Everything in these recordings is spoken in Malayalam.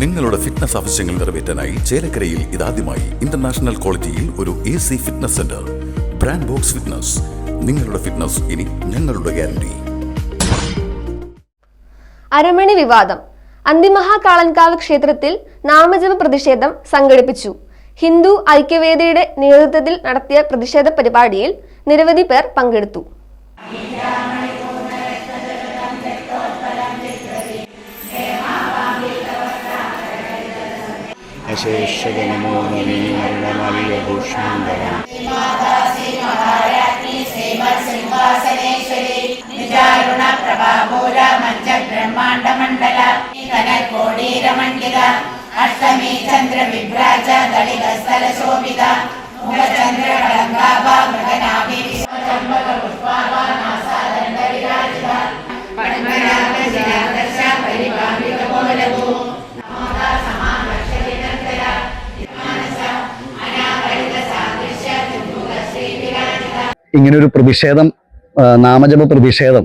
നിങ്ങളുടെ ഫിറ്റ്നസ് ആവശ്യങ്ങൾ നിറവേറ്റാനായി ചേലക്കരയിൽ ഇതാദ്യമായി ഇന്റർനാഷണൽ ക്വാളിറ്റിയിൽ ഒരു A C fitness centre brand box fitness നിങ്ങളുടെ ഫിറ്റ്നസ് ഇനി ഞങ്ങളുടെ ഗ്യാരണ്ടി അരമണി വിവാദം. അന്തിമഹാകാളൻകാവ് ക്ഷേത്രത്തിൽ നാമജപ പ്രതിഷേധം സംഘടിപ്പിച്ചു. ഹിന്ദു ഐക്യവേദിയുടെ നേതൃത്വത്തിൽ നടത്തിയ പ്രതിഷേധ പരിപാടിയിൽ നിരവധി പേർ പങ്കെടുത്തു. അശേഷതനമോ നവീകരണമലിഭൂഷാന്തരം കോടീരമണ്ഡിത അഷ്ടമി ചന്ദ്ര വിഭ്രാജ ദളിത ഇങ്ങനൊരു പ്രതിഷേധം നാമജപ പ്രതിഷേധം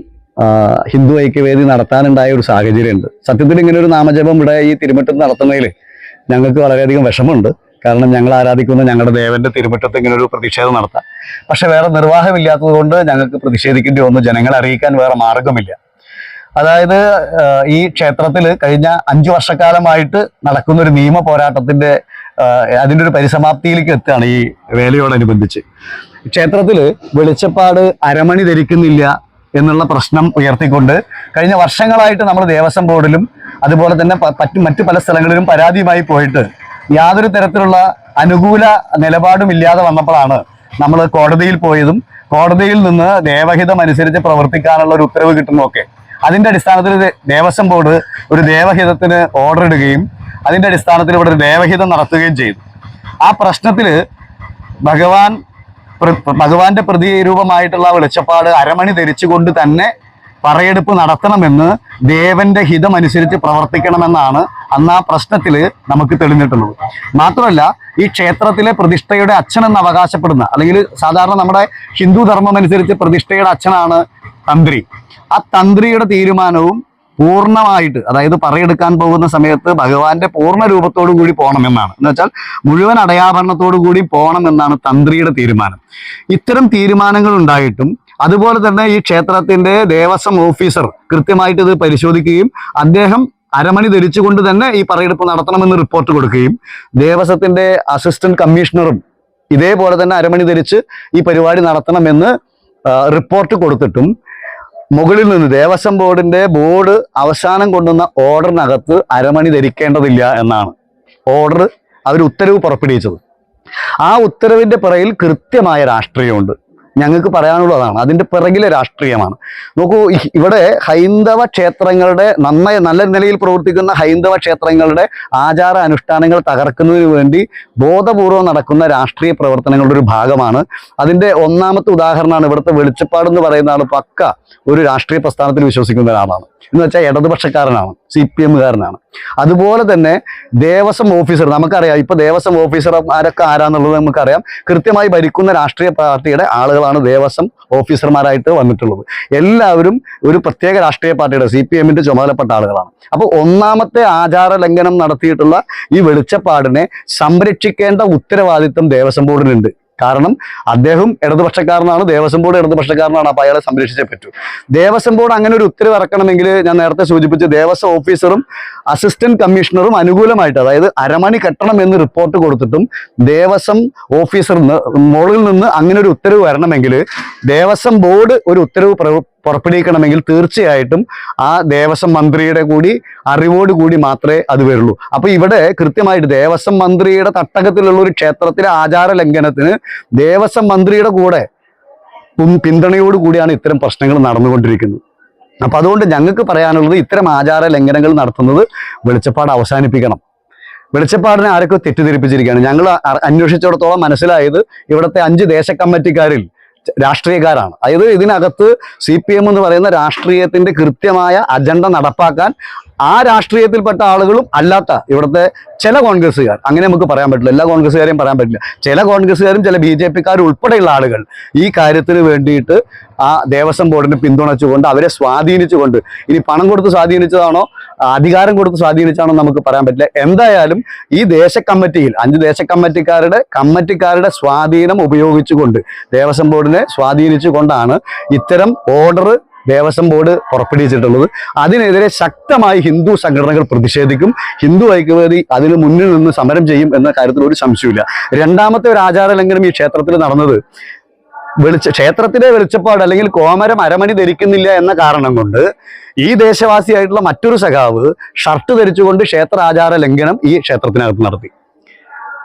ഹിന്ദു ഐക്യവേദി നടത്താനുണ്ടായ ഒരു സാഹചര്യമുണ്ട്. സത്യത്തിൽ ഇങ്ങനെ ഒരു നാമജപം ഇവിടെ ഈ തിരുമുറ്റത്ത് നടത്തുന്നതിൽ ഞങ്ങൾക്ക് വളരെയധികം വിഷമമുണ്ട്. കാരണം ഞങ്ങൾ ആരാധിക്കുന്ന ഞങ്ങളുടെ ദേവന്റെ തിരുമുറ്റത്ത് ഇങ്ങനെ ഒരു പ്രതിഷേധം നടത്താം. പക്ഷെ വേറെ നിർവാഹമില്ലാത്തത് കൊണ്ട് ഞങ്ങൾക്ക് പ്രതിഷേധിക്കേണ്ടി വന്നു. ജനങ്ങളെ അറിയിക്കാൻ വേറെ മാർഗമില്ല. അതായത് ഈ ക്ഷേത്രത്തിൽ കഴിഞ്ഞ അഞ്ചു വർഷക്കാലമായിട്ട് നടക്കുന്ന ഒരു നിയമ പോരാട്ടത്തിന്റെ അതിന്റെ ഒരു പരിസമാപ്തിയിലേക്ക് എത്തുകയാണ് ഈ വേലയോടനുബന്ധിച്ച്. ക്ഷേത്രത്തിൽ വെളിച്ചപ്പാട് അരമണി ധരിക്കുന്നില്ല എന്നുള്ള പ്രശ്നം ഉയർത്തിക്കൊണ്ട് കഴിഞ്ഞ വർഷങ്ങളായിട്ട് നമ്മൾ ദേവസ്വം ബോർഡിലും അതുപോലെ തന്നെ മറ്റ് പല സ്ഥലങ്ങളിലും പരാതിയുമായി പോയിട്ട് യാതൊരു തരത്തിലുള്ള അനുകൂല നിലപാടും ഇല്ലാതെ വന്നപ്പോഴാണ് നമ്മൾ കോടതിയിൽ പോയതും കോടതിയിൽ നിന്ന് ദേവഹിതം അനുസരിച്ച് പ്രവർത്തിക്കാനുള്ള ഒരു ഉത്തരവ് കിട്ടുന്നതൊക്കെ. അതിന്റെ അടിസ്ഥാനത്തിൽ ദേവസ്വം ബോർഡ് ഒരു ദേവഹിതത്തിന് ഓർഡർ ഇടുകയും അതിന്റെ അടിസ്ഥാനത്തിൽ ഇവിടെ ഒരു ദേവഹിതം നടത്തുകയും ചെയ്തു. ആ പ്രശ്നത്തിൽ ഭഗവാൻ ഭഗവാന്റെ പ്രതിരൂപമായിട്ടുള്ള വെളിച്ചപ്പാട് അരമണി ധരിച്ചുകൊണ്ട് തന്നെ പറയെടുപ്പ് നടത്തണമെന്ന് ദേവന്റെ ഹിതമനുസരിച്ച് പ്രവർത്തിക്കണമെന്നാണ് അന്ന് ആ പ്രശ്നത്തിൽ നമുക്ക് തെളിഞ്ഞിട്ടുള്ളത്. മാത്രമല്ല ഈ ക്ഷേത്രത്തിലെ പ്രതിഷ്ഠയുടെ അച്ഛനെന്ന് അവകാശപ്പെടുന്ന അല്ലെങ്കിൽ സാധാരണ നമ്മുടെ ഹിന്ദു ധർമ്മം അനുസരിച്ച് പ്രതിഷ്ഠയുടെ അച്ഛനാണ് തന്ത്രി. ആ തന്ത്രിയുടെ തീരുമാനവും പൂർണമായിട്ട് അതായത് പറയെടുക്കാൻ പോകുന്ന സമയത്ത് ഭഗവാന്റെ പൂർണ രൂപത്തോടു കൂടി പോകണമെന്നാണ്. എന്ന് വെച്ചാൽ മുഴുവൻ അടയാഭരണത്തോടു കൂടി പോകണമെന്നാണ് തന്ത്രിയുടെ തീരുമാനം. ഇത്തരം തീരുമാനങ്ങൾ ഉണ്ടായിട്ടും അതുപോലെ തന്നെ ഈ ക്ഷേത്രത്തിന്റെ ദേവസ്വം ഓഫീസർ കൃത്യമായിട്ട് ഇത് പരിശോധിക്കുകയും അദ്ദേഹം അരമണി ധരിച്ചുകൊണ്ട് തന്നെ ഈ പറയെടുപ്പ് നടത്തണമെന്ന് റിപ്പോർട്ട് കൊടുക്കുകയും ദേവസ്വത്തിന്റെ അസിസ്റ്റന്റ് കമ്മീഷണറും ഇതേപോലെ തന്നെ അരമണി ധരിച്ച് ഈ പരിപാടി നടത്തണമെന്ന് റിപ്പോർട്ട് കൊടുത്തിട്ടും മുകളിൽ നിന്ന് ദേവസ്വം ബോർഡിന്റെ ബോർഡ് അവസാനം കൊണ്ടുവന്ന ഓർഡറിനകത്ത് അരമണി ധരിക്കേണ്ടതില്ല എന്നാണ്. ഓർഡർ അവർ ഉത്തരവ് പുറപ്പെടുവിച്ചത്. ആ ഉത്തരവിന്റെ പുറയിൽ കൃത്യമായ രാഷ്ട്രീയമുണ്ട്. ഞങ്ങൾക്ക് പറയാനുള്ളതാണ്. അതിന്റെ പിറകിലെ രാഷ്ട്രീയമാണ്. നോക്കൂ ഇവിടെ ഹൈന്ദവ ക്ഷേത്രങ്ങളുടെ നന്നായി നല്ല നിലയിൽ പ്രവർത്തിക്കുന്ന ഹൈന്ദവ ക്ഷേത്രങ്ങളുടെ ആചാര അനുഷ്ഠാനങ്ങൾ തകർക്കുന്നതിന് വേണ്ടി ബോധപൂർവം നടക്കുന്ന രാഷ്ട്രീയ പ്രവർത്തനങ്ങളുടെ ഒരു ഭാഗമാണ്. അതിന്റെ ഒന്നാമത്തെ ഉദാഹരണമാണ് ഇവിടുത്തെ വെളിച്ചപ്പാട് എന്ന് പറയുന്ന ആൾ പക്ക ഒരു രാഷ്ട്രീയ പ്രസ്ഥാനത്തിൽ വിശ്വസിക്കുന്ന ഒരാളാണ്. എന്ന് വെച്ചാൽ ഇടതുപക്ഷക്കാരനാണ് സി പി എമ്മുകാരനാണ്. അതുപോലെ തന്നെ ദേവസ്വം ഓഫീസർ നമുക്കറിയാം ഇപ്പൊ ദേവസ്വം ഓഫീസർമാരൊക്കെ ആരാന്നുള്ളത് നമുക്കറിയാം. കൃത്യമായി ഭരിക്കുന്ന രാഷ്ട്രീയ പാർട്ടിയുടെ ആളുകളാണ് ദേവസ്വം ഓഫീസർമാരായിട്ട് വന്നിട്ടുള്ളത്. എല്ലാവരും ഒരു പ്രത്യേക രാഷ്ട്രീയ പാർട്ടിയുടെ സി പി എമ്മിന്റെ ചുമതലപ്പെട്ട ആളുകളാണ്. അപ്പോൾ ഒന്നാമത്തെ ആചാര ലംഘനം നടത്തിയിട്ടുള്ള ഈ വെളിച്ചപ്പാടിനെ സംരക്ഷിക്കേണ്ട ഉത്തരവാദിത്വം ദേവസ്വം ബോർഡിനുണ്ട്. കാരണം അദ്ദേഹം ഇടതുപക്ഷക്കാരനാണ് ദേവസ്വം ബോർഡ് ഇടതുപക്ഷക്കാരനാണ് അപ്പോൾ അയാളെ സംരക്ഷിച്ചേ പറ്റൂ. ദേവസ്വം ബോർഡ് അങ്ങനെ ഒരു ഉത്തരവ് ഇറക്കണമെങ്കിൽ ഞാൻ നേരത്തെ സൂചിപ്പിച്ചു ദേവസ്വം ഓഫീസറും അസിസ്റ്റന്റ് കമ്മീഷണറും അനുകൂലമായിട്ട് അതായത് അരമണി കെട്ടണം എന്ന് റിപ്പോർട്ട് കൊടുത്തിട്ടും ദേവസ്വം ഓഫീസർ മുകളിൽ നിന്ന് അങ്ങനെ ഒരു ഉത്തരവ് വരണമെങ്കിൽ ദേവസ്വം ബോർഡ് ഒരു ഉത്തരവ് പുറപ്പെടുവിക്കണമെങ്കിൽ തീർച്ചയായിട്ടും ആ ദേവസ്വം മന്ത്രിയുടെ കൂടി അറിവോട് കൂടി മാത്രമേ അത് വരുള്ളൂ. അപ്പൊ ഇവിടെ കൃത്യമായിട്ട് ദേവസ്വം മന്ത്രിയുടെ തട്ടകത്തിലുള്ള ഒരു ക്ഷേത്രത്തിലെ ആചാര ലംഘനത്തിന് ദേവസ്വം മന്ത്രിയുടെ കൂടെ പിന്തുണയോട് കൂടിയാണ് ഇത്തരം പ്രശ്നങ്ങൾ നടന്നുകൊണ്ടിരിക്കുന്നത്. അപ്പൊ അതുകൊണ്ട് ഞങ്ങൾക്ക് പറയാനുള്ളത് ഇത്തരം ആചാര ലംഘനങ്ങൾ നടത്തുന്നത് വെളിച്ചപ്പാട് അവസാനിപ്പിക്കണം. വെളിച്ചപ്പാടിനെ ആരൊക്കെ തെറ്റിദ്ധരിപ്പിച്ചിരിക്കുകയാണ്. ഞങ്ങൾ അന്വേഷിച്ചിടത്തോളം മനസ്സിലായത് ഇവിടുത്തെ അഞ്ച് ദേശ കമ്മിറ്റിക്കാരിൽ രാഷ്ട്രീയക്കാരാണ്. അതായത് ഇതിനകത്ത് സി പി എം എന്ന് പറയുന്ന രാഷ്ട്രീയത്തിന്റെ കൃത്യമായ അജണ്ട നടപ്പാക്കാൻ ആ രാഷ്ട്രീയത്തിൽപ്പെട്ട ആളുകളും അല്ലാത്ത ഇവിടുത്തെ ചില കോൺഗ്രസ്സുകാർ അങ്ങനെ നമുക്ക് പറയാൻ പറ്റില്ല എല്ലാ കോൺഗ്രസ്സുകാരെയും പറയാൻ പറ്റില്ല. ചില കോൺഗ്രസ്സുകാരും ചില ബി ജെ ഉൾപ്പെടെയുള്ള ആളുകൾ ഈ കാര്യത്തിന് വേണ്ടിയിട്ട് ആ ദേവസ്വം ബോർഡിനെ പിന്തുണച്ചുകൊണ്ട് അവരെ സ്വാധീനിച്ചുകൊണ്ട് ഇനി പണം കൊടുത്ത് സ്വാധീനിച്ചതാണോ അധികാരം കൊടുത്ത് സ്വാധീനിച്ചാണോ നമുക്ക് പറയാൻ പറ്റില്ല. എന്തായാലും ഈ ദേശ കമ്മിറ്റിയിൽ അഞ്ച് ദേശ കമ്മിറ്റിക്കാരുടെ കമ്മിറ്റിക്കാരുടെ സ്വാധീനം ഉപയോഗിച്ചുകൊണ്ട് ദേവസ്വം ബോർഡിനെ സ്വാധീനിച്ചുകൊണ്ടാണ് ഇത്തരം ഓർഡർ ദേവസ്വം ബോർഡ് പുറപ്പെടുവിച്ചിട്ടുള്ളത്. അതിനെതിരെ ശക്തമായി ഹിന്ദു സംഘടനകൾ പ്രതിഷേധിക്കും. ഹിന്ദു ഐക്യവേദി അതിന് മുന്നിൽ നിന്ന് സമരം ചെയ്യും എന്ന കാര്യത്തിൽ ഒരു സംശയമില്ല രണ്ടാമത്തെ ഒരു ആചാര ലംഘനം ഈ ക്ഷേത്രത്തിൽ നടന്നത് വെളിച്ച ക്ഷേത്രത്തിലെ വെളിച്ചപ്പാട് അല്ലെങ്കിൽ കോമരം അരമണി ധരിക്കുന്നില്ല എന്ന കാരണം കൊണ്ട് ഈ ദേശവാസിയായിട്ടുള്ള മറ്റൊരു സഖാവ് ഷർട്ട് ധരിച്ചുകൊണ്ട് ക്ഷേത്ര ആചാര ലംഘനം ഈ ക്ഷേത്രത്തിനകത്ത് നടത്തി.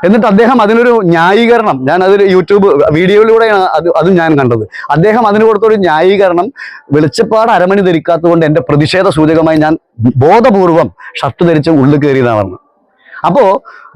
എന്നിട്ട് അദ്ദേഹം അതിനൊരു ന്യായീകരണം ഞാൻ അത് യൂട്യൂബ് വീഡിയോയിലൂടെയാണ് അത് അതും ഞാൻ കണ്ടത്. അദ്ദേഹം അതിന് കൊടുത്തൊരു ന്യായീകരണം വെളിച്ചപ്പാട് അരമണി ധരിക്കാത്തതുകൊണ്ട് എന്റെ പ്രതിഷേധ സൂചകമായി ഞാൻ ബോധപൂർവം ഷർട്ട് ധരിച്ച് ഉള്ളിൽ കയറിയതാണ് അപ്പോൾ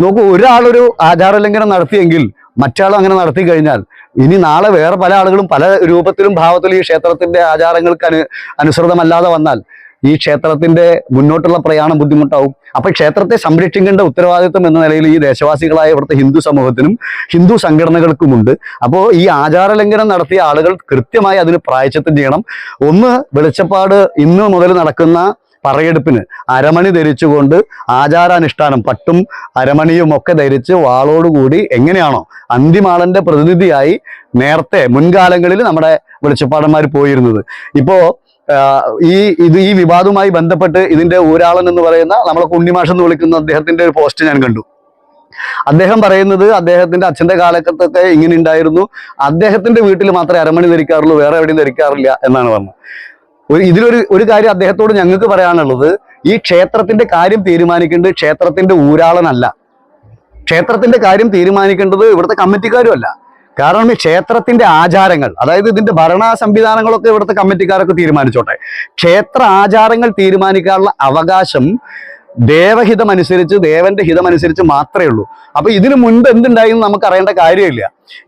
നോക്കൂ ഒരാളൊരു ആചാരലംഘനം നടത്തിയെങ്കിൽ മറ്റാളും അങ്ങനെ നടത്തി കഴിഞ്ഞാൽ ഇനി നാളെ വേറെ പല ആളുകളും പല രൂപത്തിലും ഭാവത്തിലും ഈ ക്ഷേത്രത്തിന്റെ ആചാരങ്ങൾക്ക് അനു അനുസൃതമല്ലാതെ വന്നാൽ ഈ ക്ഷേത്രത്തിന്റെ മുന്നോട്ടുള്ള പ്രയാണം ബുദ്ധിമുട്ടാവും. അപ്പൊ ക്ഷേത്രത്തെ സംരക്ഷിക്കേണ്ട ഉത്തരവാദിത്വം എന്ന നിലയിൽ ഈ ദേശവാസികളായ ഇവിടുത്തെ ഹിന്ദു സമൂഹത്തിനും ഹിന്ദു സംഘടനകൾക്കുമുണ്ട്. അപ്പോൾ ഈ ആചാര ലംഘനം നടത്തിയ ആളുകൾ കൃത്യമായി അതിന് പ്രായച്ചത്തം ചെയ്യണം. ഒന്ന് വെളിച്ചപ്പാട് ഇന്ന് മുതൽ നടക്കുന്ന പറയെടുപ്പിന് അരമണി ധരിച്ചുകൊണ്ട് ആചാരാനുഷ്ഠാനം പട്ടും അരമണിയും ഒക്കെ ധരിച്ച് വാളോടുകൂടി എങ്ങനെയാണോ അന്തിമാളന്റെ പ്രതിനിധിയായി നേരത്തെ മുൻകാലങ്ങളിൽ നമ്മുടെ വെളിച്ചപ്പാടന്മാർ പോയിരുന്നത്. ഇപ്പോ ഈ ഇത് ഈ വിവാദവുമായി ബന്ധപ്പെട്ട് ഇതിന്റെ ഊരാളൻ എന്ന് പറയുന്ന നമ്മളെ കുണ്ണിമാഷം എന്ന് വിളിക്കുന്ന അദ്ദേഹത്തിന്റെ ഒരു പോസ്റ്റ് ഞാൻ കണ്ടു. അദ്ദേഹം പറയുന്നത് അദ്ദേഹത്തിന്റെ അച്ഛന്റെ കാലഘട്ടത്തൊക്കെ ഇങ്ങനെ ഉണ്ടായിരുന്നു. അദ്ദേഹത്തിന്റെ വീട്ടിൽ മാത്രമേ അരമണി ധരിക്കാറുള്ളൂ വേറെ എവിടെയും ധരിക്കാറില്ല എന്നാണ് പറഞ്ഞത്. ഒരു ഇതിലൊരു ഒരു കാര്യം അദ്ദേഹത്തോട് ഞങ്ങൾക്ക് പറയാനുള്ളത് ഈ ക്ഷേത്രത്തിന്റെ കാര്യം തീരുമാനിക്കേണ്ടത് ക്ഷേത്രത്തിന്റെ ഊരാളനല്ല. ക്ഷേത്രത്തിന്റെ കാര്യം തീരുമാനിക്കേണ്ടത് ഇവിടുത്തെ കമ്മിറ്റിക്കാരുമല്ല. കാരണം ഈ ക്ഷേത്രത്തിന്റെ ആചാരങ്ങൾ അതായത് ഇതിന്റെ ഭരണ സംവിധാനങ്ങളൊക്കെ ഇവിടുത്തെ കമ്മിറ്റിക്കാരൊക്കെ തീരുമാനിച്ചോട്ടെ. ക്ഷേത്ര ആചാരങ്ങൾ തീരുമാനിക്കാനുള്ള അവകാശം ദേവഹിതമനുസരിച്ച് ദേവന്റെ ഹിതമനുസരിച്ച് മാത്രമേ ഉള്ളൂ. അപ്പൊ ഇതിനു മുൻപ് എന്തുണ്ടായി എന്ന് നമുക്ക് അറിയേണ്ട കാര്യമില്ല.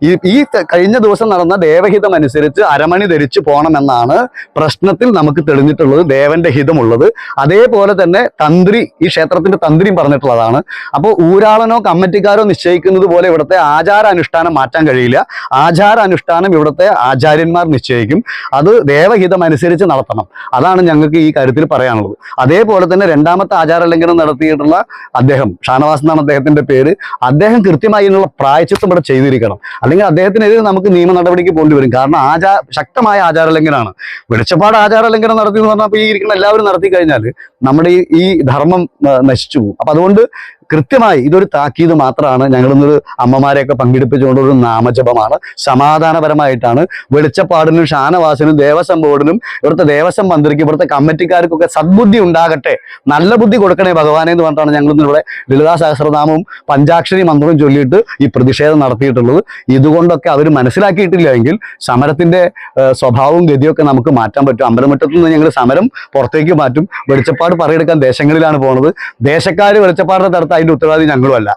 ഈ ഈ കഴിഞ്ഞ ദിവസം നടന്ന ദേവഹിതം അനുസരിച്ച് അരമണി ധരിച്ചു പോകണമെന്നാണ് പ്രശ്നത്തിൽ നമുക്ക് തെളിഞ്ഞിട്ടുള്ളത് ദേവന്റെ ഹിതമുള്ളത്. അതേപോലെ തന്നെ തന്ത്രി ഈ ക്ഷേത്രത്തിന്റെ തന്ത്രിയും പറഞ്ഞിട്ടുള്ളതാണ്. അപ്പോൾ ഊരാളനോ കമ്മിറ്റിക്കാരോ നിശ്ചയിക്കുന്നത് പോലെ ഇവിടുത്തെ ആചാരാനുഷ്ഠാനം മാറ്റാൻ കഴിയില്ല. ആചാരാനുഷ്ഠാനം ഇവിടുത്തെ ആചാര്യന്മാർ നിശ്ചയിക്കും. അത് ദേവഹിതം അനുസരിച്ച് നടത്തണം. അതാണ് ഞങ്ങൾക്ക് ഈ കാര്യത്തിൽ പറയാനുള്ളത്. അതേപോലെ തന്നെ രണ്ടാമത്തെ ആചാര ലംഘനം നടത്തിയിട്ടുള്ള അദ്ദേഹം ഷാനവാസ് എന്നാണ് അദ്ദേഹത്തിന്റെ പേര്. അദ്ദേഹം കൃത്യമായി ഇതിനുള്ള പ്രായച്ചിത്തം ഇവിടെ ചെയ്തിരിക്കണം. അല്ലെങ്കിൽ അദ്ദേഹത്തിനെതിരെ നമുക്ക് നിയമ നടപടിക്ക് പോകേണ്ടി വരും. കാരണം ആചാ ശക്തമായ ആചാര ലംഘനമാണ് വെളിച്ചപ്പാട് ആചാര ലംഘനം നടത്തി എന്ന് പറഞ്ഞാൽ ഈ ഇരിക്കുന്ന എല്ലാവരും നടത്തി കഴിഞ്ഞാൽ നമ്മുടെ ഈ ധർമ്മം നശിച്ചു പോകും. അപ്പൊ അതുകൊണ്ട് കൃത്യമായി ഇതൊരു താക്കീത് മാത്രമാണ്. ഞങ്ങളിന്നൊരു അമ്മമാരെയൊക്കെ പങ്കെടുപ്പിച്ചുകൊണ്ട് ഒരു നാമജപമാണ്. സമാധാനപരമായിട്ടാണ്. വെളിച്ചപ്പാടിനും ഷാനവാസിനും ദേവസ്വം ബോർഡിനും ഇവിടുത്തെ ദേവസ്വം മന്ത്രിക്ക് ഇവിടുത്തെ കമ്മിറ്റിക്കാർക്കൊക്കെ സദ്ബുദ്ധി ഉണ്ടാകട്ടെ. നല്ല ബുദ്ധി കൊടുക്കണേ ഭഗവാനെ എന്ന് പറഞ്ഞിട്ടാണ് ഞങ്ങളിന്ന് ഇവിടെ ലളിതാ സഹസ്രനാമവും പഞ്ചാക്ഷരി മന്ത്രവും ചൊല്ലിയിട്ട് ഈ പ്രതിഷേധം നടത്തിയിട്ടുള്ളത്. ഇതുകൊണ്ടൊക്കെ അവർ മനസ്സിലാക്കിയിട്ടില്ല എങ്കിൽ സമരത്തിന്റെ ഏഹ്, സ്വഭാവവും ഗതിയൊക്കെ നമുക്ക് മാറ്റാൻ പറ്റും. അമ്പലമുറ്റത്ത് നിന്ന് ഞങ്ങൾ സമരം പുറത്തേക്ക് മാറ്റും. വെളിച്ചപ്പാട് പറയെടുക്കാൻ ദേശങ്ങളിലാണ് പോകുന്നത് ദേശക്കാർ വെളിച്ചപ്പാടിനെ തടുത്ത അതിന്റെ ഉത്തരവാദി ഞങ്ങളുമല്ല.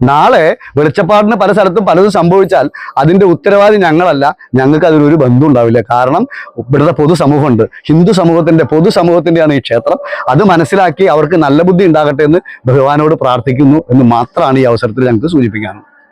നാളെ വെളിച്ചപ്പാടിന് പല സ്ഥലത്തും പലതും സംഭവിച്ചാൽ അതിന്റെ ഉത്തരവാദി ഞങ്ങളല്ല. ഞങ്ങൾക്ക് അതിനൊരു ബന്ധം ഉണ്ടാവില്ല. കാരണം ഇവിടുത്തെ പൊതുസമൂഹമുണ്ട്. ഹിന്ദു സമൂഹത്തിന്റെ പൊതുസമൂഹത്തിന്റെയാണ് ഈ ക്ഷേത്രം. അത് മനസ്സിലാക്കി അവർക്ക് നല്ല ബുദ്ധി ഉണ്ടാകട്ടെ എന്ന് ഭഗവാനോട് പ്രാർത്ഥിക്കുന്നു എന്ന് മാത്രമാണ് ഈ അവസരത്തിൽ ഞങ്ങൾക്ക് സൂചിപ്പിക്കാനുള്ളത്.